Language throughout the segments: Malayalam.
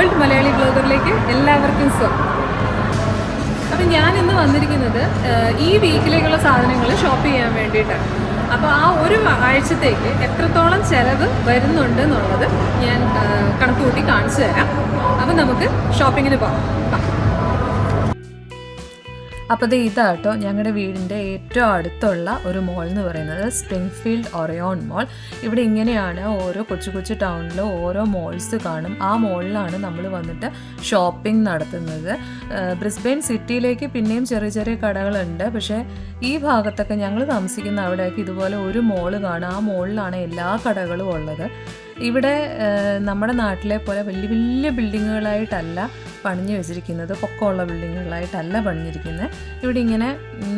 വേൾഡ് മലയാളി ബ്ലോഗറിലേക്ക് എല്ലാവർക്കും സ്വാഗതം അപ്പം ഞാൻ ഇന്ന് വന്നിരിക്കുന്നത് ഈ വീക്കിലേക്കുള്ള സാധനങ്ങൾ ഷോപ്പ് ചെയ്യാൻ വേണ്ടിയിട്ടാണ് അപ്പോൾ ആ ഒരു ആഴ്ചത്തേക്ക് എത്രത്തോളം ചിലവ് വരുന്നുണ്ട് എന്നുള്ളത് ഞാൻ കണക്ക് കൂട്ടി കാണിച്ചു തരാം അപ്പം നമുക്ക് ഷോപ്പിങ്ങിന് പോകാം. അപ്പോൾ ഇത് ഇതാട്ടോ ഞങ്ങളുടെ വീടിന്റെ ഏറ്റവും അടുത്തുള്ള ഒരു മോൾ എന്ന് പറയുന്നത് സ്പ്രിംഗ്ഫീൽഡ് ഒറയോൺ മോൾ ഇവിടെ ഇങ്ങനെയാണ് ഓരോ കൊച്ചു കൊച്ചു ടൗണിലും ഓരോ മോൾസ് കാണും. ആ മോളിലാണ് നമ്മൾ വന്നിട്ട് ഷോപ്പിംഗ് നടത്തുന്നത്. ബ്രിസ്ബെയിൻ സിറ്റിയിലേക്ക് പിന്നെയും ചെറിയ ചെറിയ കടകളുണ്ട്. പക്ഷേ ഈ ഭാഗത്തൊക്കെ ഞങ്ങൾ താമസിക്കുന്ന അവിടെയൊക്കെ ഇതുപോലെ ഒരു മോൾ കാണും. ആ മോളിലാണ് എല്ലാ കടകളും ഉള്ളത്. ഇവിടെ നമ്മുടെ നാട്ടിലെ പോലെ വലിയ വലിയ ബിൽഡിങ്ങുകളായിട്ടല്ല പണിഞ്ഞു വെച്ചിരിക്കുന്നത്. പൊക്കമുള്ള ബിൽഡിങ്ങുകളായിട്ടല്ല പണിഞ്ഞിരിക്കുന്നത്. ഇവിടെ ഇങ്ങനെ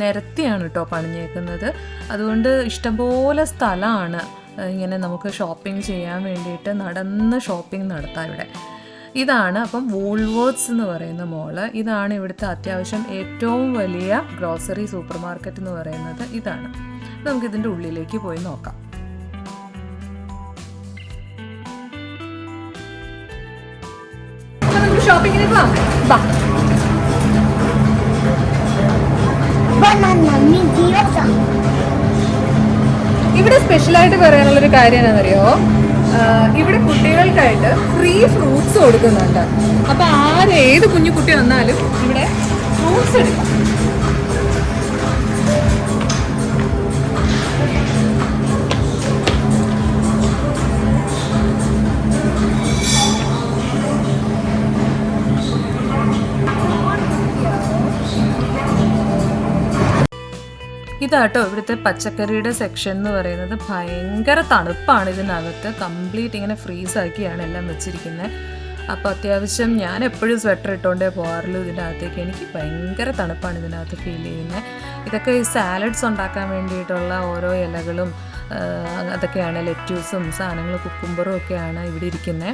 നിരത്തിയാണ് കേട്ടോ പണിഞ്ഞേക്കുന്നത്. അതുകൊണ്ട് ഇഷ്ടംപോലെ സ്ഥലമാണ് ഇങ്ങനെ നമുക്ക് ഷോപ്പിംഗ് ചെയ്യാൻ വേണ്ടിയിട്ട് നടന്ന് ഷോപ്പിംഗ് നടത്താം ഇവിടെ. ഇതാണ് അപ്പം വൂൾവേർഡ്സ് എന്ന് പറയുന്ന മോൾ. ഇതാണ് ഇവിടുത്തെ അത്യാവശ്യം ഏറ്റവും വലിയ ഗ്രോസറി സൂപ്പർ മാർക്കറ്റ് എന്ന് പറയുന്നത്. ഇതാണ്. നമുക്കിതിന്റെ ഉള്ളിലേക്ക് പോയി നോക്കാം. ഷോപ്പിങ്ങിന് പോകാം വാ. ഇവിടെ സ്പെഷ്യലായിട്ട് പറയാനുള്ളൊരു കാര്യം എന്താണെന്നറിയോ? ഇവിടെ കുട്ടികൾക്കായിട്ട് ഫ്രീ ഫ്രൂട്ട്സ് കൊടുക്കുന്നുണ്ട്. അപ്പോൾ ആര് ഏത് കുഞ്ഞു കുട്ടി വന്നാലും ഇവിടെ ഫ്രൂട്ട്സ് എടുക്കാം. ഇതാട്ടോ ഇവിടുത്തെ പച്ചക്കറിയുടെ സെക്ഷൻ എന്ന് പറയുന്നത് ഭയങ്കര തണുപ്പാണ് ഇതിനകത്ത്. കംപ്ലീറ്റ് ഇങ്ങനെ ഫ്രീസ് ആക്കിയാണ് എല്ലാം വെച്ചിരിക്കുന്നത് അപ്പോൾ അത്യാവശ്യം ഞാൻ എപ്പോഴും സ്വെറ്റർ ഇട്ടുകൊണ്ടേ പോകാറുള്ളൂ ഇതിന്റെ അകത്തേക്ക് എനിക്ക് ഭയങ്കര തണുപ്പാണ് ഇതിനകത്ത് ഫീൽ ചെയ്യുന്നത് ഇതൊക്കെ ഈ സാലഡ്സ് ഉണ്ടാക്കാൻ വേണ്ടിയിട്ടുള്ള ഓരോ ഇലകളും അതൊക്കെയാണ് ലെറ്റ്യൂസും സാധനങ്ങൾ കുക്കുംബറും ഒക്കെയാണ് ഇവിടെ ഇരിക്കുന്നത്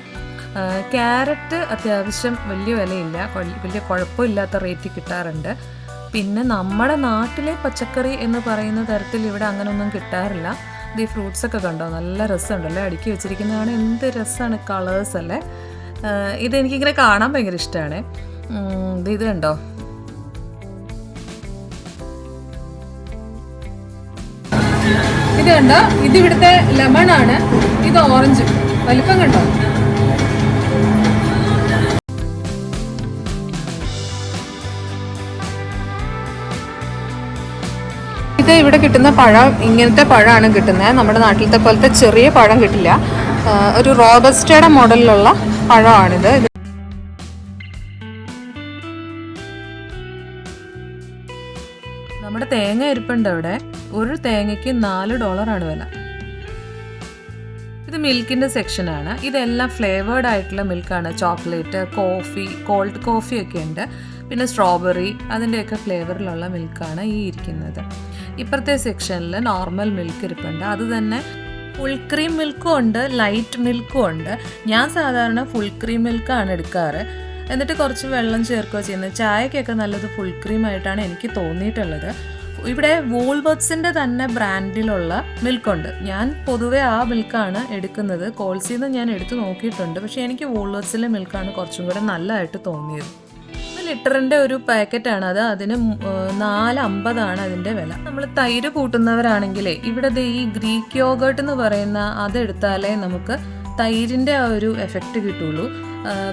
ക്യാരറ്റ് അത്യാവശ്യം വലിയ വിലയില്ല. വലിയ കുഴപ്പമില്ലാത്ത റേറ്റ് കിട്ടാറുണ്ട്. പിന്നെ നമ്മുടെ നാട്ടിലെ പച്ചക്കറി എന്ന് പറയുന്ന തരത്തിൽ ഇവിടെ അങ്ങനെയൊന്നും കിട്ടാറില്ല. ഇത് ഈ ഫ്രൂട്ട്സ് ഒക്കെ കണ്ടോ? നല്ല രസമുണ്ടല്ലേ? അടുക്കി വെച്ചിരിക്കുന്നതാണ്. എന്ത് രസമാണ് കളേഴ്സ് അല്ലേ? ഇതെനിക്കിങ്ങനെ കാണാൻ ഭയങ്കര ഇഷ്ടമാണ്. ഇത് ഇത് കണ്ടോ? ഇത് കണ്ടോ? ഇത് ഇവിടുത്തെ ലെമൺ ആണ്. ഇത് ഓറഞ്ചും വലിപ്പം കണ്ടോ? ഇത് ഇവിടെ കിട്ടുന്ന പഴം ഇങ്ങനത്തെ പഴമാണ് കിട്ടുന്നത് നമ്മുടെ നാട്ടിലത്തെ പോലത്തെ ചെറിയ പഴം കിട്ടില്ല. ഒരു റോബസ്റ്റയുടെ മോഡലിലുള്ള പഴമാണിത്. നമ്മുടെ തേങ്ങ ഇരിപ്പുണ്ട് അവിടെ. ഒരു തേങ്ങയ്ക്ക് നാല് ഡോളറാണ് വില. ഇത് മിൽക്കിന്റെ സെക്ഷനാണ് ഇതെല്ലാം ഫ്ലേവേർഡ് ആയിട്ടുള്ള മിൽക്കാണ് ചോക്ലേറ്റ് കോഫി കോൾഡ് കോഫി ഒക്കെ ഉണ്ട്. പിന്നെ സ്ട്രോബെറി അതിന്റെയൊക്കെ ഫ്ലേവറിലുള്ള മിൽക്കാണ് ഈ ഇരിക്കുന്നത്. ഇപ്പുറത്തെ സെക്ഷനിൽ നോർമൽ മിൽക്ക് ഇരിപ്പുണ്ട്. അത് തന്നെ ഫുൾ ക്രീം മിൽക്കും ഉണ്ട് ലൈറ്റ് മിൽക്കും ഉണ്ട്. ഞാൻ സാധാരണ ഫുൾ ക്രീം മിൽക്കാണ് എടുക്കാറ്. എന്നിട്ട് കുറച്ച് വെള്ളം ചേർക്കുകയോ ചെയ്യുന്നത്. ചായക്കൊക്കെ നല്ലത് ഫുൾ ക്രീം ആയിട്ടാണ് എനിക്ക് തോന്നിയിട്ടുള്ളത്. ഇവിടെ വോൾവർട്സിന്റെ തന്നെ ബ്രാൻഡിലുള്ള മിൽക്കുണ്ട് ഞാൻ പൊതുവേ ആ മിൽക്കാണ് എടുക്കുന്നത്. കോൾസിൽ നിന്ന് ഞാൻ എടുത്തു നോക്കിയിട്ടുണ്ട്. പക്ഷേ എനിക്ക് വോൾവർട്സിലെ മിൽക്കാണ് കുറച്ചും കൂടെ നല്ലതായിട്ട് തോന്നിയത്. ലിറ്ററിന്റെ ഒരു പാക്കറ്റാണ്. അത് അതിന് നാല് അമ്പതാണ് അതിന്റെ വില. നമ്മൾ തൈര് കൂട്ടുന്നവരാണെങ്കിലേ ഇവിടെ ഈ ഗ്രീക്ക് യോഗേർട്ട് എന്ന് പറയുന്ന അതെടുത്താലേ നമുക്ക് തൈരിന്റെ ആ ഒരു എഫക്റ്റ് കിട്ടുള്ളൂ.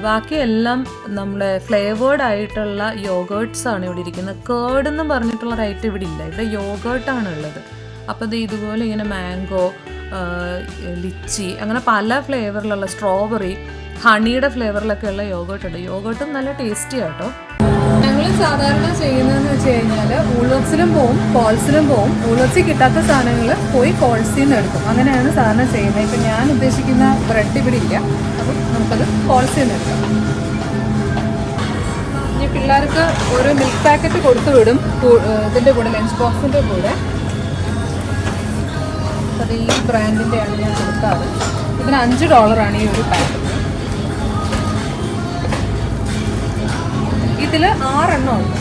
ബാക്കിയെല്ലാം നമ്മുടെ ഫ്ലേവേർഡ് ആയിട്ടുള്ള യോഗേർട്സ് ആണ് ഇവിടെ ഇരിക്കുന്നത്. കേർഡ് എന്ന് പറഞ്ഞിട്ടുള്ള റൈറ്റ് ഇവിടെ ഇല്ല. ഇവിടെ യോഗേർട്ടാണ് ഉള്ളത്. അപ്പോൾ ഇത് ഇതുപോലെ ഇങ്ങനെ മാംഗോ ലിച്ചി അങ്ങനെ പല ഫ്ലേവറിലുള്ള സ്ട്രോബെറി ഹണിയുടെ ഫ്ലേവറിലൊക്കെ ഉള്ള യോഗേർട്ട് ഉണ്ട് യോഗേർട്ടും നല്ല ടേസ്റ്റി ആട്ടോ. ഞങ്ങൾ സാധാരണ ചെയ്യുന്നതെന്ന് വെച്ച് കഴിഞ്ഞാൽ ഊളോക്സിലും പോവും കോൾസിലും പോവും. ഊളോക്സിൽ കിട്ടാത്ത സാധനങ്ങൾ പോയി കോൾസിൽ നിന്ന് എടുക്കും. അങ്ങനെയാണ് സാധാരണ ചെയ്യുന്നത്. ഇപ്പം ഞാൻ ഉദ്ദേശിക്കുന്ന ബ്രെഡ് ഇവിടെ ഇല്ല. അപ്പം നമുക്കത് കോൾസിൽ നിന്ന് എടുക്കാം. ഇനി പിള്ളേർക്ക് ഒരു മിൽക്ക് പാക്കറ്റ് കൊടുത്തു വിടും. ഇതിന്റെ കൂടെ ലഞ്ച് ബോക്സിന്റെ കൂടെ. അത് ഈ ബ്രാൻഡിന്റെയാണ് ഞാൻ കൊടുക്കാറ്. ഇതിന് അഞ്ച് ഡോളറാണ് ഈ ഒരു പാക്കറ്റ് ഇതിൽ ആറെണ്ണം ഉണ്ട്.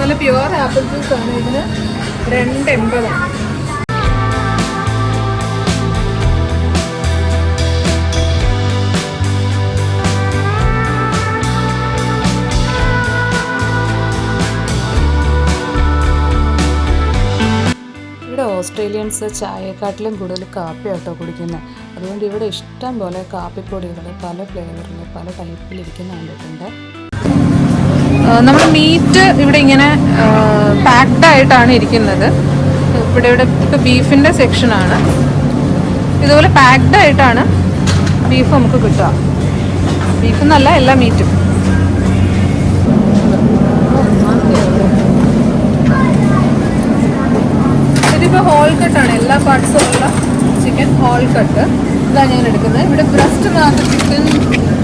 നല്ല പ്യുവർ ആപ്പിൾ ജ്യൂസ് ആണ്. ഇതിന് രണ്ട് എൺപതാണ് ഓസ്ട്രേലിയൻസ് ചായയെക്കാട്ടിലും കൂടുതൽ കാപ്പി കേട്ടോ കുടിക്കുന്നത് അതുകൊണ്ട് ഇവിടെ ഇഷ്ടം പോലെ കാപ്പിപ്പൊടികൾ പല ഫ്ലേവറിൽ പല ടൈപ്പിൽ ഇരിക്കുന്ന കണ്ടിട്ടുണ്ട്. നമ്മൾ മീറ്റ് ഇവിടെ ഇങ്ങനെ പാക്ഡ് ആയിട്ടാണ് ഇരിക്കുന്നത്. ഇവിടെ ഇവിടെ ഇപ്പോൾ ബീഫിന്റെ സെക്ഷനാണ്. ഇതുപോലെ പാക്ഡ് ആയിട്ടാണ് ബീഫ് നമുക്ക് കിട്ടുക. ബീഫ് എന്നല്ല എല്ലാ മീറ്റും. ഹോൾ കട്ടാണ് എല്ലാ പാർട്സും ഉള്ള ചിക്കൻ ഹോൾ കട്ട് ഇതാണ് ഞാൻ എടുക്കുന്നത്. ഇവിടെ ബ്രസ്റ്റ് മാത്രം ചിക്കൻ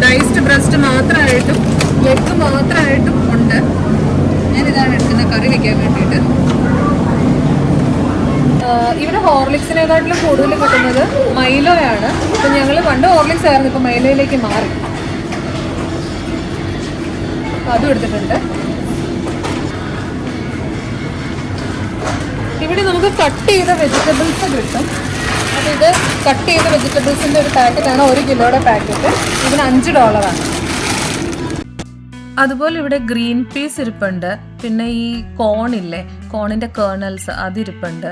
ഡൈസ്ഡ് ബ്രസ്റ്റ് മാത്രമായിട്ടും ലെഗ് മാത്രമായിട്ടും ഉണ്ട്. ഞാൻ ഇതാണ് എടുക്കുന്നത് കറി വയ്ക്കാൻ വേണ്ടിയിട്ട്. ഇവിടെ ഹോർലിക്സിനെക്കാട്ടിലും കൂടുതൽ കിട്ടുന്നത് മൈലോയാണ്. അപ്പം ഞങ്ങൾ പണ്ട് ഹോർലിക്സ് ആയിരുന്നു ഇപ്പം മൈലോയിലേക്ക് മാറി. അപ്പം അതും എടുത്തിട്ടുണ്ട്. ഇവിടെ നമുക്ക് കട്ട് ചെയ്ത വെജിറ്റബിൾസ് കിട്ടും. അപ്പോൾ ഇത് കട്ട് ചെയ്ത വെജിറ്റബിൾസിന്റെ ഒരു പാക്കറ്റാണ് ഒരു കിലോയുടെ പാക്കറ്റ്. ഇതിന് അഞ്ച് ഡോളറാണ് അതുപോലെ ഇവിടെ ഗ്രീൻ പീസ് ഇരിപ്പുണ്ട്. പിന്നെ ഈ കോണില്ലേ കോണിന്റെ കേർണൽസ് അതിരിപ്പുണ്ട്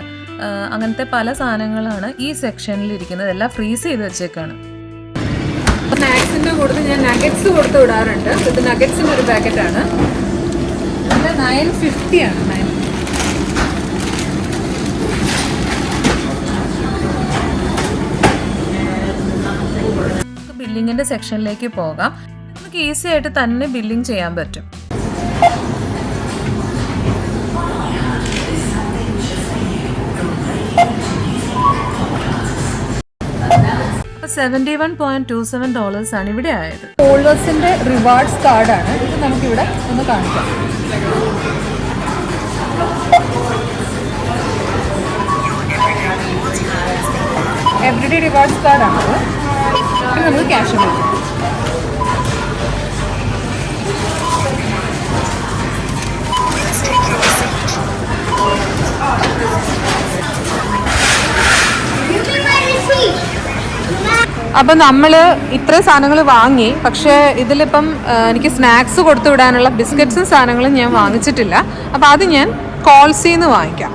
അങ്ങനത്തെ പല സാധനങ്ങളാണ് ഈ സെക്ഷനിൽ ഇരിക്കുന്നത്. എല്ലാം ഫ്രീസ് ചെയ്ത് വെച്ചേക്കാണ്. സ്നാക്സിന്റെ കൂടുതൽ ഞാൻ നഗറ്റ്സ് കൊടുത്ത് വിടാറുണ്ട്. ഇത് നഗറ്റ്സിന്റെ ഒരു പാക്കറ്റാണ് ഇത് നയൻ ഫിഫ്റ്റി ആണ്. നയൻ ബില്ലിങ്ങിന്റെ സെക്ഷനിലേക്ക് പോകാം. നമുക്ക് ഈസി ആയിട്ട് തന്നെ ബില്ലിംഗ് ചെയ്യാൻ പറ്റും. Seventy one point two seven dollars ആണ് ഇവിടെ ആയത്. ഹോൾഡേഴ്സിന്റെ റിവാർഡ്സ് കാർഡാണ് ഇത് നമുക്കിവിടെ ഒന്ന് കാണിക്കാം. എവറിഡേ റിവാർഡ്സ് കാർഡാണത് ഇത് നമുക്ക് ക്യാഷ് കിട്ടും അപ്പം നമ്മൾ ഇത്രയും സാധനങ്ങൾ വാങ്ങി പക്ഷേ ഇതിലിപ്പം എനിക്ക് സ്നാക്സ് കൊടുത്തു വിടാനുള്ള ബിസ്ക്കറ്റ്സും സാധനങ്ങളും ഞാൻ വാങ്ങിച്ചിട്ടില്ല. അപ്പം അത് ഞാൻ കോൾസിന്ന് വാങ്ങിക്കാം.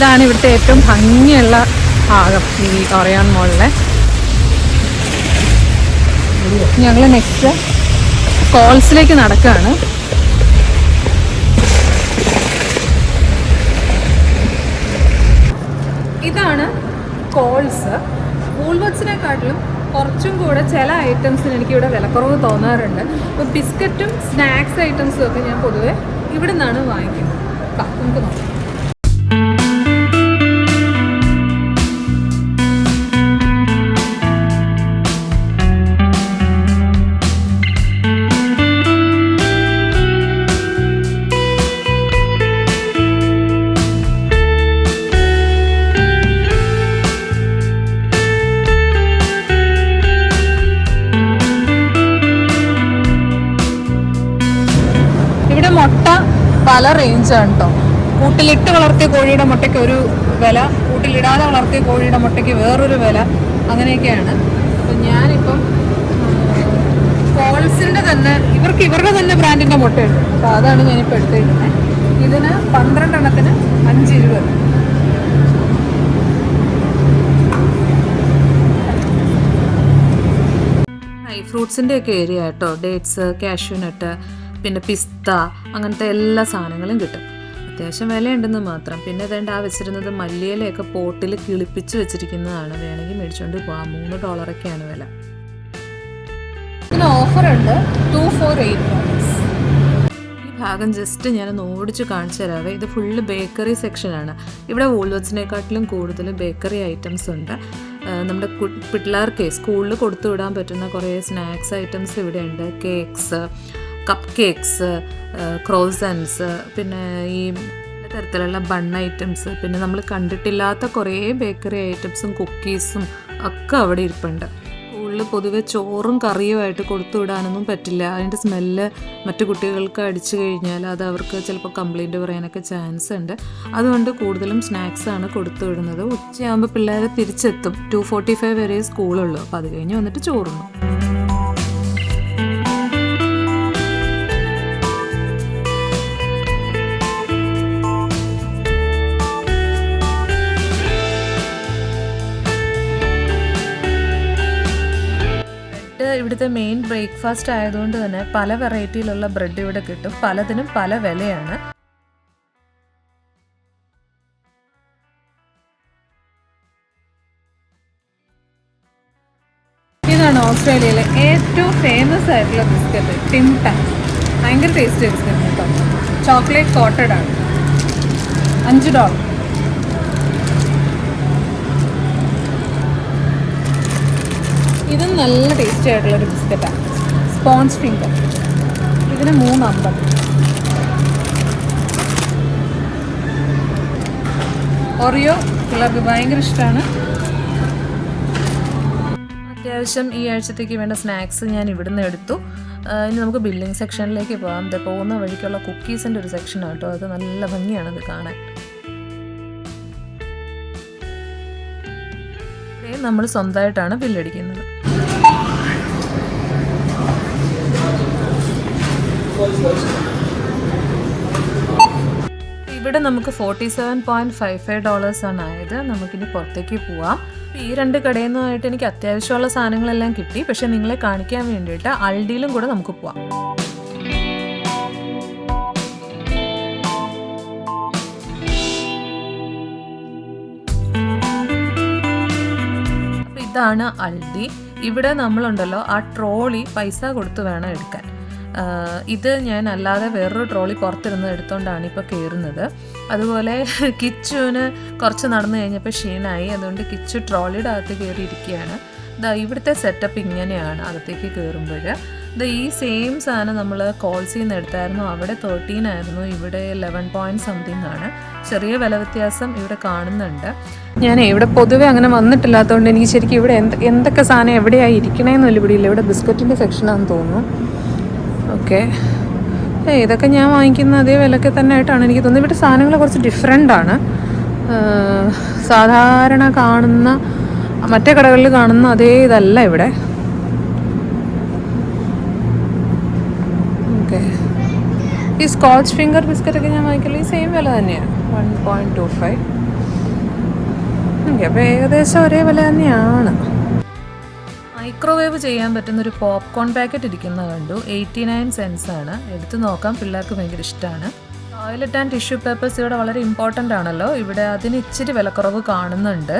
ഇതാണ് ഇവിടുത്തെ ഏറ്റവും ഭംഗിയുള്ള ഭാഗം ഈ കൊറയാൻ മോളിലെ. ഞങ്ങൾ നെക്സ്റ്റ് കോൾസിലേക്ക് നടക്കുകയാണ് ഇതാണ് കോൾസ് വൂൾവത്സിനെക്കാട്ടിലും കുറച്ചും കൂടെ ചില ഐറ്റംസിന് എനിക്ക് ഇവിടെ വിലക്കുറവ് തോന്നാറുണ്ട്. ബിസ്ക്കറ്റും സ്നാക്സ് ഐറ്റംസും ഒക്കെ ഞാൻ പൊതുവെ ഇവിടെ നിന്നാണ് വാങ്ങിക്കുന്നത് നമുക്ക് നോക്കാം. പല റേഞ്ചാണ് കേട്ടോ കൂട്ടിലിട്ട് വളർത്തിയ കോഴിയുടെ മുട്ടയ്ക്ക് ഒരു വില കൂട്ടിലിടാതെ വളർത്തിയ കോഴിയുടെ മുട്ടയ്ക്ക് വേറൊരു വില അങ്ങനെയൊക്കെയാണ്. അപ്പം ഞാനിപ്പം കോൾസിന്റെ തന്നെ ഇവർക്ക് ഇവരുടെ തന്നെ ബ്രാൻഡിന്റെ മുട്ടയുണ്ട്. അപ്പോൾ അതാണ് ഞാനിപ്പോൾ എടുത്തിരിക്കുന്നത് ഇതിന് പന്ത്രണ്ടെണ്ണത്തിന് അഞ്ച് ഇരുപത് ഫ്രൂട്ട്സിന്റെ ഒക്കെ ഏരിയ കേട്ടോ ഡേറ്റ്സ് കാഷ്യൂനട്ട് പിന്നെ പിസ്ത അങ്ങനത്തെ എല്ലാ സാധനങ്ങളും കിട്ടും. അത്യാവശ്യം വിലയുണ്ടെന്ന് മാത്രം. പിന്നെ വേണ്ട ആ വെച്ചിരുന്നത് മല്ലിയിലയൊക്കെ പോട്ടിൽ കിളിപ്പിച്ച് വെച്ചിരിക്കുന്നതാണ്. വേണമെങ്കിൽ മേടിച്ചുകൊണ്ട് പോകാം മൂന്ന് ഡോളറൊക്കെയാണ് വില. ടു ഫോർ എയ്റ്റ് ഈ ഭാഗം ജസ്റ്റ് ഞാനൊന്ന് ഓടിച്ച് കാണിച്ചു തരാവേ. ഇത് ഫുള്ള് ബേക്കറി സെക്ഷനാണ്. ഇവിടെ വോൾവത്സിനെക്കാട്ടിലും കൂടുതൽ ബേക്കറി ഐറ്റംസ് ഉണ്ട്. നമ്മുടെ പിള്ളേർക്ക് സ്കൂളിൽ കൊടുത്തു വിടാൻ പറ്റുന്ന കുറേ സ്നാക്സ് ഐറ്റംസ് ഇവിടെ ഉണ്ട് കേക്ക്സ് കപ്പ് കേക്ക്സ് ക്രോസൻസ് പിന്നെ ഈ തരത്തിലുള്ള ബൺ ഐറ്റംസ് പിന്നെ നമ്മൾ കണ്ടിട്ടില്ലാത്ത കുറേ ബേക്കറി ഐറ്റംസും കുക്കീസും ഒക്കെ അവിടെ ഇരിപ്പുണ്ട്. സ്കൂളിൽ പൊതുവെ ചോറും കറിയുമായിട്ട് കൊടുത്തു വിടാനൊന്നും പറ്റില്ല. അതിന്റെ സ്മെല്ല് മറ്റു കുട്ടികൾക്ക് അടിച്ചു കഴിഞ്ഞാൽ അത് അവർക്ക് ചിലപ്പോൾ കംപ്ലൈന്റ് പറയാനൊക്കെ ചാൻസ് ഉണ്ട്. അതുകൊണ്ട് കൂടുതലും സ്നാക്സ് ആണ് കൊടുത്തു വിടുന്നത്. ഉച്ചയാകുമ്പോൾ പിള്ളേരെ തിരിച്ചെത്തും. ടു ഫോർട്ടി ഫൈവ് വരെ സ്കൂളുള്ളൂ. അപ്പോൾ അത് കഴിഞ്ഞ് വന്നിട്ട് ചോറുന്നു ഇവിടുത്തെ മെയിൻ ബ്രേക്ക്ഫാസ്റ്റ് ആയതുകൊണ്ട് തന്നെ പല വെറൈറ്റിയിലുള്ള ബ്രെഡ് ഇവിടെ കിട്ടും. പലതിനും പല വിലയാണ്. ഇതാണ് ഓസ്ട്രേലിയയിലെ ഏറ്റവും ഫേമസ് ആയിട്ടുള്ള ബിസ്ക്കറ്റ് ടിംടൻ ഭയങ്കര ടേസ്റ്റി ബിസ്ക്കറ്റ് കേട്ടോ. ചോക്ലേറ്റ് കോട്ടഡ് ആണ്. അഞ്ച് ഡോളർ ഇതും നല്ല ടേസ്റ്റി ആയിട്ടുള്ളൊരു ബിസ്ക്കറ്റാണ് സ്പോൺസ് ഫിംഗർ ഇതിന് മൂന്ന് അമ്പത്. ഒറിയോ പിള്ളേർക്ക് ഭയങ്കര ഇഷ്ടമാണ് അത്യാവശ്യം ഈ ആഴ്ചത്തേക്ക് വേണ്ട സ്നാക്സ് ഞാൻ ഇവിടുന്ന് എടുത്തു. ഇനി നമുക്ക് ബില്ലിംഗ് സെക്ഷനിലേക്ക് പോകാം. ഇത് പോകുന്ന വഴിക്കുള്ള കുക്കീസിന്റെ ഒരു സെക്ഷനാണ് കേട്ടോ. അത് നല്ല ഭംഗിയാണ് അത് കാണാൻ. നമ്മൾ സ്വന്തമായിട്ടാണ് ബില്ലടിക്കുന്നത്. ഇവിടെ നമുക്ക് forty seven point five five dollars ആണ് ആയത്. നമുക്കിനി പുറത്തേക്ക് പോവാം. ഈ രണ്ട് കടയിൽ നിന്നായിട്ട് എനിക്ക് അത്യാവശ്യമുള്ള സാധനങ്ങളെല്ലാം കിട്ടി. പക്ഷെ നിങ്ങളെ കാണിക്കാൻ വേണ്ടിയിട്ട് അൾഡിയിലും കൂടെ നമുക്ക് പോവാം. ഇതാണ് അൾഡി. ഇവിടെ നമ്മളുണ്ടല്ലോ ആ ട്രോളി പൈസ കൊടുത്ത് വേണം എടുക്കാൻ. ഇത് ഞാൻ അല്ലാതെ വേറൊരു ട്രോളി പുറത്തിരുന്ന് എടുത്തുകൊണ്ടാണ് ഇപ്പോൾ കയറുന്നത് അതുപോലെ കിച്ചുവിന് കുറച്ച് നടന്നു കഴിഞ്ഞപ്പോൾ ക്ഷീണമായി അതുകൊണ്ട് കിച്ചു ട്രോളിയുടെ അകത്ത് കയറിയിരിക്കുകയാണ് ദാ ഇവിടുത്തെ സെറ്റപ്പ് ഇങ്ങനെയാണ് അകത്തേക്ക് കയറുമ്പോൾ ദാ ഈ സെയിം സാധനം നമ്മൾ കോൾസിൽ നിന്ന് എടുത്തായിരുന്നു. അവിടെ തേർട്ടീൻ ആയിരുന്നു. ഇവിടെ ലെവൻ പോയിന്റ് സംതിങ് ആണ്. ചെറിയ വില വ്യത്യാസം ഇവിടെ കാണുന്നുണ്ട്. ഞാൻ ഇവിടെ പൊതുവെ അങ്ങനെ വന്നിട്ടില്ലാത്തതുകൊണ്ട് എനിക്ക് ശരിക്കും ഇവിടെ എന്ത് എന്തൊക്കെ സാധനം എവിടെയായി ഇരിക്കണേന്ന് വലിയ ഇവിടെ ബിസ്ക്കറ്റിന്റെ സെക്ഷനാണെന്ന് തോന്നുന്നു. ഓക്കെ. ഏ ഇതൊക്കെ ഞാൻ വാങ്ങിക്കുന്ന അതേ വിലക്ക് തന്നെ ആയിട്ടാണ് എനിക്ക് തോന്നുന്നത്. ഇവിടെ സാധനങ്ങൾ കുറച്ച് ഡിഫറെന്റ് ആണ്. സാധാരണ കാണുന്ന മറ്റേ കടകളിൽ കാണുന്ന അതേ ഇതല്ല ഇവിടെ. ഓക്കെ. ഈ സ്കോച്ച് ഫിംഗർ ബിസ്ക്കറ്റൊക്കെ ഞാൻ വാങ്ങിക്കുള്ളൂ ഈ സെയിം വില തന്നെയാണ്. One point two five okay അപ്പോൾ ഏകദേശം ഒരേ വില തന്നെയാണ്. മൈക്രോവേവ് ചെയ്യാൻ പറ്റുന്ന ഒരു പോപ്കോൺ പാക്കറ്റ് ഇരിക്കുന്നത് കണ്ടു. എയ്റ്റി നയൻ സെൻസ് ആണ് എടുത്തു നോക്കാം. പിള്ളേർക്ക് ഭയങ്കര ഇഷ്ടമാണ് ടോയ്ലറ്റ് ആൻഡ് ടിഷ്യൂ പേപ്പേഴ്സ് ഇവിടെ വളരെ ഇമ്പോർട്ടന്റ് ആണല്ലോ. ഇവിടെ അതിന് ഇച്ചിരി വിലക്കുറവ് കാണുന്നുണ്ട്.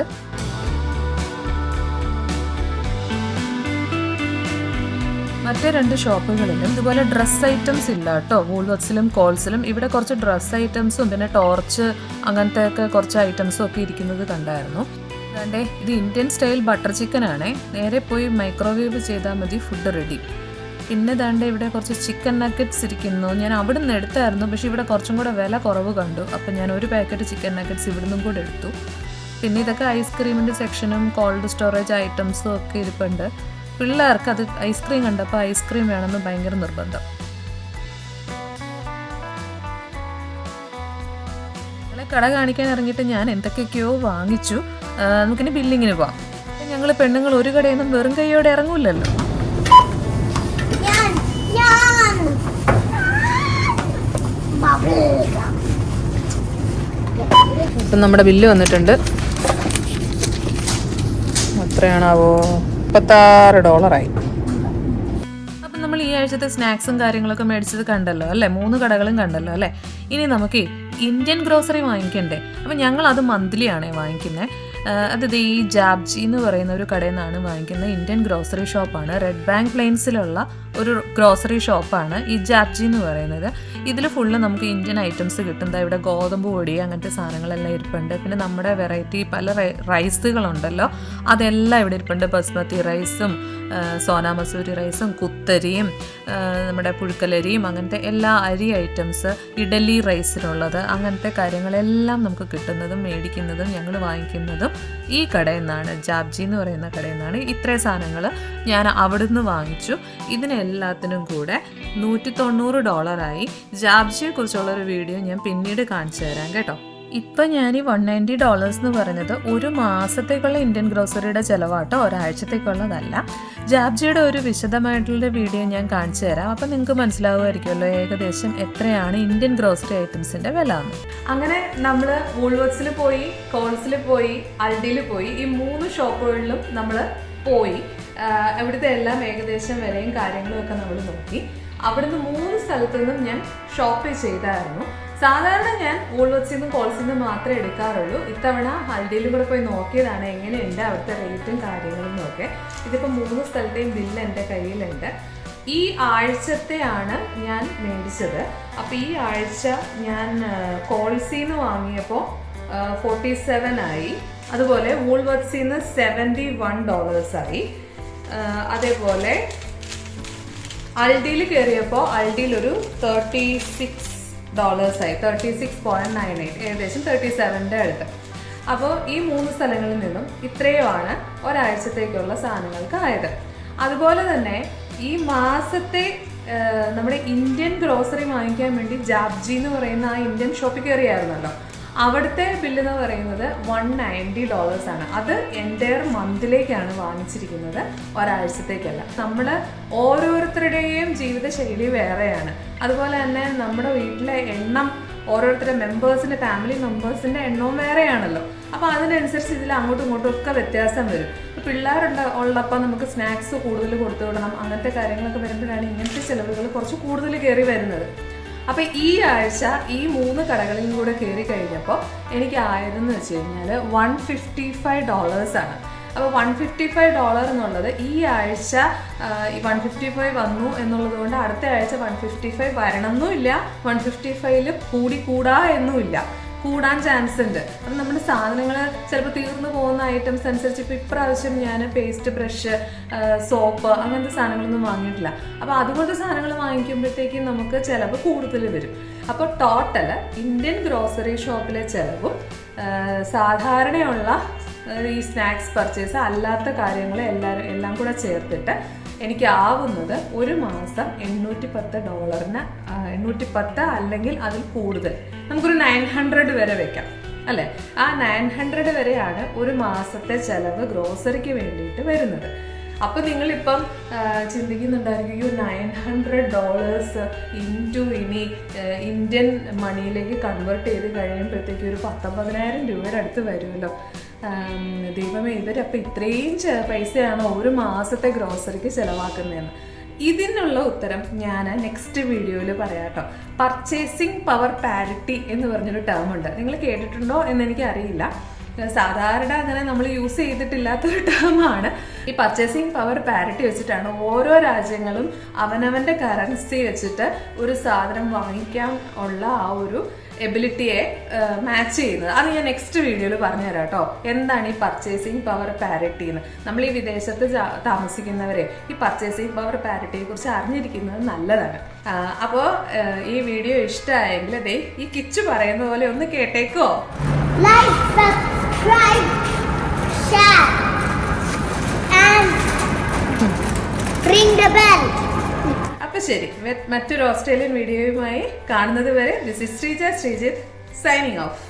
മറ്റേ രണ്ട് ഷോപ്പുകളിലും ഇതുപോലെ ഡ്രസ്സ് ഐറ്റംസ് ഇല്ല കേട്ടോ. വൂൾവത്സിലും കോൾസിലും ഇവിടെ കുറച്ച് ഡ്രസ്സ് ഐറ്റംസും പിന്നെ ടോർച്ച് അങ്ങനത്തെ ഒക്കെ കുറച്ച് ഐറ്റംസും ഒക്കെ ഇരിക്കുന്നത് കണ്ടായിരുന്നു. ദാണ്ടേ ഇത് ഇന്ത്യൻ സ്റ്റൈൽ ബട്ടർ ചിക്കൻ ആണ് നേരെ പോയി മൈക്രോവേവ് ചെയ്താൽ മതി ഫുഡ് റെഡി പിന്നെ ദാണ്ട് ഇവിടെ കുറച്ച് ചിക്കൻ നഗറ്റ്സ് ഇരിക്കുന്നു. ഞാൻ അവിടെ നിന്ന് എടുത്തായിരുന്നു പക്ഷെ ഇവിടെ കുറച്ചും കൂടെ വില കുറവ് കണ്ടു. അപ്പം ഞാൻ ഒരു പാക്കറ്റ് ചിക്കൻ നഗറ്റ്സ് ഇവിടെ നിന്നും കൂടെ എടുത്തു. പിന്നെ ഇതൊക്കെ ഐസ്ക്രീമിന്റെ സെക്ഷനും കോൾഡ് സ്റ്റോറേജ് ഐറ്റംസും ഒക്കെ ഇരിപ്പുണ്ട്. പിള്ളേർക്ക് അത് ഐസ്ക്രീം കണ്ടപ്പോൾ ഐസ്ക്രീം വേണമെന്ന് ഭയങ്കര നിർബന്ധം. കട കാണിക്കാൻ ഇറങ്ങിയിട്ട് ഞാൻ എന്തൊക്കെയൊക്കെയോ വാങ്ങിച്ചു. നമുക്കിനി ബില്ലിങ്ങിന് പോവാം. ഞങ്ങൾ പെണ്ണുങ്ങൾ ഒരു കടയൊന്നും നിന്നും വെറും കൈയോടെ ഇറങ്ങൂലല്ലോ. ഇപ്പം നമ്മുടെ ബില്ല് വന്നിട്ടുണ്ട്. എത്രയാണാവോ? മുപ്പത്താറ് ഡോളറായി. അപ്പം നമ്മൾ ഈ ആഴ്ചത്തെ സ്നാക്സും കാര്യങ്ങളൊക്കെ മേടിച്ചത് കണ്ടല്ലോ അല്ലേ? മൂന്ന് കടകളും കണ്ടല്ലോ അല്ലേ? ഇനി നമുക്ക് ഇന്ത്യൻ ഗ്രോസറി വാങ്ങിക്കണ്ടേ? അപ്പം ഞങ്ങൾ അത് മന്ത്ലി ആണേ വാങ്ങിക്കുന്നത് അത് ഈ ജാബ്ജി എന്ന് പറയുന്ന ഒരു കടയിൽ നിന്നാണ് വാങ്ങിക്കുന്നത് ഇന്ത്യൻ ഗ്രോസറി ഷോപ്പാണ്. റെഡ് ബാങ്ക് പ്ലെയിൻസിലുള്ള ഒരു ഗ്രോസറി ഷോപ്പാണ് ഈ ജാർജി എന്ന് പറയുന്നത്. ഇതിൽ ഫുള്ള് നമുക്ക് ഇന്ത്യൻ ഐറ്റംസ് കിട്ടുന്നത് ഇവിടെ ഗോതമ്പ് പൊടി അങ്ങനത്തെ സാധനങ്ങളെല്ലാം ഇരിപ്പുണ്ട്. പിന്നെ നമ്മുടെ വെറൈറ്റി പല റൈസുകളുണ്ടല്ലോ അതെല്ലാം ഇവിടെ ഇരിപ്പുണ്ട്. ബസ്മതി റൈസും സോനാ മസൂരി റൈസും കുത്തരിയും നമ്മുടെ പുഴുക്കലരിയും അങ്ങനത്തെ എല്ലാ അരി ഐറ്റംസ് ഇഡലി റൈസിനുള്ളത് അങ്ങനത്തെ കാര്യങ്ങളെല്ലാം നമുക്ക് കിട്ടുന്നതും മേടിക്കുന്നതും ഞങ്ങൾ വാങ്ങിക്കുന്നതും ഈ കടയിൽ നിന്നാണ്. ജാബ്ജി എന്ന് പറയുന്ന കടയിൽ നിന്നാണ്. ഇത്രയും സാധനങ്ങൾ ഞാൻ അവിടുന്ന് വാങ്ങിച്ചു. ഇതിനെല്ലാത്തിനും കൂടെ നൂറ്റി തൊണ്ണൂറ് ഡോളറായി. ജാബ്ജിയെ കുറിച്ചുള്ള ഒരു വീഡിയോ ഞാൻ പിന്നീട് കാണിച്ചു തരാം കേട്ടോ. ഇപ്പം ഞാൻ ഈ വൺ നയന്റി ഡോളേഴ്സ് എന്ന് പറഞ്ഞത് ഒരു മാസത്തേക്കുള്ള ഇന്ത്യൻ ഗ്രോസറിയുടെ ചിലവാട്ടോ ഒരാഴ്ചത്തേക്കുള്ളതല്ല. ജാബ്ജിയുടെ ഒരു വിശദമായിട്ടുള്ള വീഡിയോ ഞാൻ കാണിച്ചു തരാം. അപ്പം നിങ്ങൾക്ക് മനസ്സിലാവുമായിരിക്കുമല്ലോ ഏകദേശം എത്രയാണ് ഇന്ത്യൻ ഗ്രോസറി ഐറ്റംസിന്റെ വില എന്ന്. അങ്ങനെ നമ്മൾ വൂൾവർട്സിൽ പോയി കോൾസിൽ പോയി അൾഡിയിൽ പോയി ഈ മൂന്ന് ഷോപ്പുകളിലും നമ്മൾ പോയി. അവിടുത്തെ എല്ലാം ഏകദേശം വിലയും കാര്യങ്ങളും ഒക്കെ നമ്മൾ നോക്കി. അവിടുന്ന് മൂന്ന് സ്ഥലത്തു നിന്നും ഞാൻ ഷോപ്പ് ചെയ്തായിരുന്നു. സാധാരണ ഞാൻ വൂൾവർട്സിൽ നിന്നും കോൾസിൽ നിന്നും മാത്രമേ എടുക്കാറുള്ളൂ. ഇത്തവണ ഹൽഡിയിലും കൂടെ പോയി നോക്കിയതാണ് എങ്ങനെയുണ്ട് അവിടുത്തെ റേറ്റും കാര്യങ്ങളും ഒക്കെ. ഇതിപ്പോൾ മൂന്ന് സ്ഥലത്തെയും ബില്ല് എന്റെ കയ്യിലുണ്ട്. ഈ ആഴ്ചത്തെയാണ് ഞാൻ മേടിച്ചത്. അപ്പോൾ ഈ ആഴ്ച ഞാൻ കോൾസിന്ന് വാങ്ങിയപ്പോൾ ഫോർട്ടി സെവൻ ആയി. അതുപോലെ വൂൾവർട്സിന്ന് സെവന്റി വൺ ഡോളേഴ്സ് ആയി. ആ, അതേപോലെ അൾഡിയിൽ കയറിയപ്പോൾ അൾഡിയിൽ ഒരു thirty six ഡോളേഴ്സായി thirty six point nine eight ഏകദേശം തേർട്ടി സെവന്റെ അടുത്ത്. അപ്പോൾ ഈ മൂന്ന് സ്ഥലങ്ങളിൽ നിന്നും ഇത്രയുമാണ് ഒരാഴ്ചത്തേക്കുള്ള സാധനങ്ങൾക്ക് ആയത് അതുപോലെ തന്നെ ഈ മാസത്തെ നമ്മുടെ ഇന്ത്യൻ ഗ്രോസറി വാങ്ങിക്കാൻ വേണ്ടി ജാബ്ജി എന്ന് പറയുന്ന ആ ഇന്ത്യൻ ഷോപ്പിൽ കയറിയായിരുന്നല്ലോ. അവിടുത്തെ ബില്ല് എന്ന് പറയുന്നത് വൺ നയന്റി ഡോളേഴ്സ് ആണ്. അത് എന്റയർ മന്തിലേക്കാണ് വാങ്ങിച്ചിരിക്കുന്നത്. ഒരാഴ്ചത്തേക്കല്ല. നമ്മൾ ഓരോരുത്തരുടെയും ജീവിതശൈലി വേറെയാണ്. അതുപോലെ തന്നെ നമ്മുടെ വീട്ടിലെ എണ്ണം ഓരോരുത്തരുടെ മെമ്പേഴ്സിന്റെ ഫാമിലി മെമ്പേഴ്സിന്റെ എണ്ണവും വേറെയാണല്ലോ. അപ്പോൾ അതിനനുസരിച്ച് ഇതിൽ അങ്ങോട്ടും ഇങ്ങോട്ടും ഒക്കെ വ്യത്യാസം വരും. ഇപ്പോൾ പിള്ളേരുണ്ട് ഉള്ളപ്പോൾ നമുക്ക് സ്നാക്സ് കൂടുതൽ കൊടുത്തു വിടണം. അങ്ങനത്തെ കാര്യങ്ങളൊക്കെ വരുമ്പോഴാണ് ഇങ്ങനത്തെ ചിലവുകൾ കുറച്ച് കൂടുതൽ കയറി വരുന്നത്. അപ്പോൾ ഈ ആഴ്ച ഈ മൂന്ന് കടകളിലും കൂടെ കയറി കഴിഞ്ഞപ്പോൾ എനിക്ക് ആയതെന്ന് വെച്ച് കഴിഞ്ഞാൽ വൺ ഫിഫ്റ്റി ഫൈവ് ഡോളേഴ്സാണ് അപ്പോൾ വൺ ഫിഫ്റ്റി ഫൈവ് ഡോളർ എന്നുള്ളത് ഈ ആഴ്ച വൺ ഫിഫ്റ്റി ഫൈവ് വന്നു എന്നുള്ളത് കൊണ്ട് അടുത്ത ആഴ്ച വൺ ഫിഫ്റ്റി ഫൈവ് വരണമെന്നുമില്ല. വൺ ഫിഫ്റ്റി ഫൈവിൽ കൂടി കൂടാ എന്നുമില്ല. കൂടാൻ ചാൻസ് ഉണ്ട്. അപ്പം നമ്മുടെ സാധനങ്ങൾ ചിലപ്പോൾ തീർന്നു പോകുന്ന ഐറ്റംസ് അനുസരിച്ച് ഇപ്പോൾ ഇപ്രാവശ്യം ഞാൻ പേസ്റ്റ് ബ്രഷ് സോപ്പ് അങ്ങനത്തെ സാധനങ്ങളൊന്നും വാങ്ങിയിട്ടില്ല. അപ്പോൾ അതുപോലത്തെ സാധനങ്ങൾ വാങ്ങിക്കുമ്പോഴത്തേക്കും നമുക്ക് ചിലവ് കൂടുതൽ വരും. അപ്പോൾ ടോട്ടൽ ഇന്ത്യൻ ഗ്രോസറി ഷോപ്പിലെ ചിലവും സാധാരണയുള്ള ഈ സ്നാക്സ് പർച്ചേസ് അല്ലാത്ത കാര്യങ്ങൾ എല്ലാവരും എല്ലാം കൂടെ ചേർത്തിട്ട് എനിക്ക് ആവുന്നത് ഒരു മാസം എണ്ണൂറ്റി പത്ത് ഡോളറിന് എണ്ണൂറ്റി പത്ത് അല്ലെങ്കിൽ അതിൽ കൂടുതൽ. നമുക്കൊരു നയൻ ഹൺഡ്രഡ് വരെ വെക്കാം അല്ലേ? ആ നയൻ ഹൺഡ്രഡ് വരെയാണ് ഒരു മാസത്തെ ചെലവ് ഗ്രോസറിക്ക് വേണ്ടിയിട്ട് വരുന്നത്. അപ്പോൾ നിങ്ങളിപ്പം ചിന്തിക്കുന്നുണ്ടായിരിക്കും you nine hundred dollars into ഇനി ഇന്ത്യൻ മണിയിലേക്ക് കൺവേർട്ട് ചെയ്ത് കഴിയുമ്പോഴത്തേക്ക് ഒരു പത്തൊമ്പതിനായിരം രൂപയുടെ അടുത്ത് വരുമല്ലോ. ദൈവമേ ഇവരപ്പം ഇത്രയും പൈസയാണ് ഒരു മാസത്തെ ഗ്രോസറിക്ക് ചിലവാക്കുന്നതെന്ന്. ഇതിനുള്ള ഉത്തരം ഞാൻ നെക്സ്റ്റ് വീഡിയോയിൽ പറയാം കേട്ടോ. പർച്ചേസിങ് പവർ പാരിറ്റി എന്ന് പറഞ്ഞൊരു ടേം ഉണ്ട്. നിങ്ങൾ കേട്ടിട്ടുണ്ടോ എന്ന് എനിക്ക് അറിയില്ല. സാധാരണ അങ്ങനെ നമ്മൾ യൂസ് ചെയ്തിട്ടില്ലാത്തൊരു ടേമാണ് ഈ പർച്ചേസിങ് പവർ പാരിറ്റി വെച്ചിട്ടാണ് ഓരോ രാജ്യങ്ങളും അവനവന്റെ കറൻസി വെച്ചിട്ട് ഒരു സാധനം വാങ്ങിക്കാൻ ഉള്ള ആ ഒരു എബിലിറ്റിയെ മാച്ച് ചെയ്യുന്നത്. അത് ഞാൻ നെക്സ്റ്റ് വീഡിയോയിൽ പറഞ്ഞുതരാം കേട്ടോ. എന്താണ് ഈ പർച്ചേസിങ് പവർ പാരിറ്റി എന്ന്. നമ്മൾ ഈ വിദേശത്ത് താമസിക്കുന്നവരെ ഈ പർച്ചേസിങ് പവർ പാരിറ്റിയെ കുറിച്ച് അറിഞ്ഞിരിക്കുന്നത് നല്ലതാണ്. അപ്പോൾ ഈ വീഡിയോ ഇഷ്ടമായെങ്കിൽ അതെ ഈ കിച്ച് പറയുന്ന പോലെ ഒന്ന് കേട്ടേക്കോ. Like subscribe share and ring the bell. അപ്പൊ ശരി മറ്റൊരു ഓസ്ട്രേലിയൻ വീഡിയോയുമായി കാണുന്നത് വരെ this is Sreeja Sreejith signing off